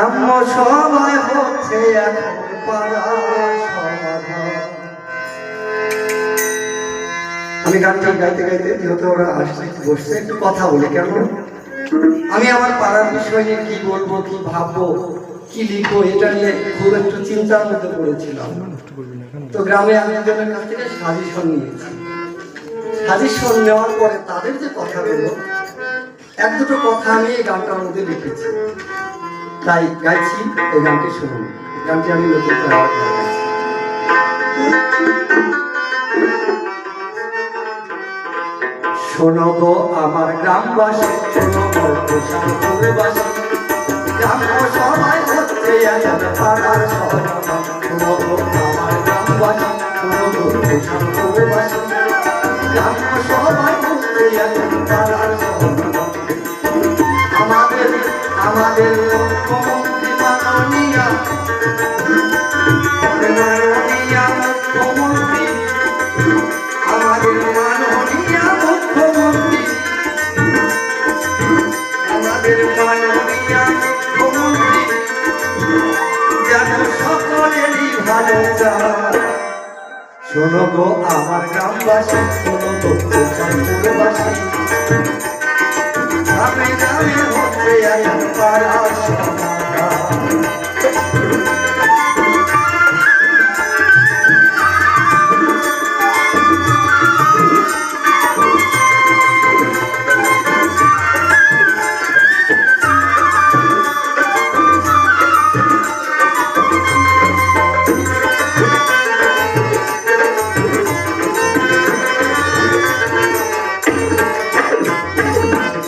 গ্রাম্য সবাই হচ্ছে এখন আমি গানটা গাইতে গাইতে যেহেতু ওরা আসছে, বসছে, একটু কথা বলি কেন আমি আমার পাড়ার বিষয় নিয়ে কি বলব, কি ভাববো, কি লিখব, এটা নিয়ে খুব একটু চিন্তার মধ্যে পড়েছিলাম। তো গ্রামে আমি একজনের কাছ থেকে সাজেশন নিয়েছি। সাজেশন নেওয়ার পরে তাদের যে কথা কথাগুলো, এক দুটো কথা আমি এই গানটার মধ্যে লিখেছি। তাই গাইছি, এই গানটি শুনুন। গানটি আমি নতুন করে আবার গাইছি। শোনো গো আমার গ্রামবাসী, শোনো গো কুশালপুরবাসী গ্রাম্য সবাই হচ্ছে পাড়ার সমাধান শোনো আমার গ্রামবাসী, শোনো গো কুশালপুরবাসী গ্রাম্য সবাই হচ্ছে পাড়ার আমাদের মুখ্যমন্ত্রী মাননীয়া। আমাদের মাননীয়া আমাদের মাননীয়া মুখ্যমন্ত্রী। যেন সকলেরই শোনো গো, আমার গ্রামবাসী, শোনো গো প্রশাসনবাসী গ্রামে গ্রামে হচ্ছে এক পাড়ার সমাধান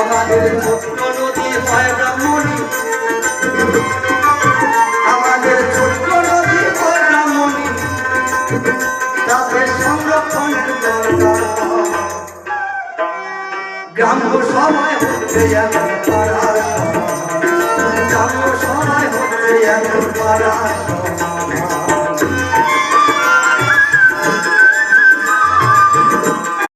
আমাদের ছোট্ট নদী হয় ব্রাহ্মণী আমাদের ছোট্ট নদী হয় ব্রাহ্মণী সবাই হচ্ছে সমাধান। গ্রাম্য সবাই হচ্ছে পাড়ার সমাধান।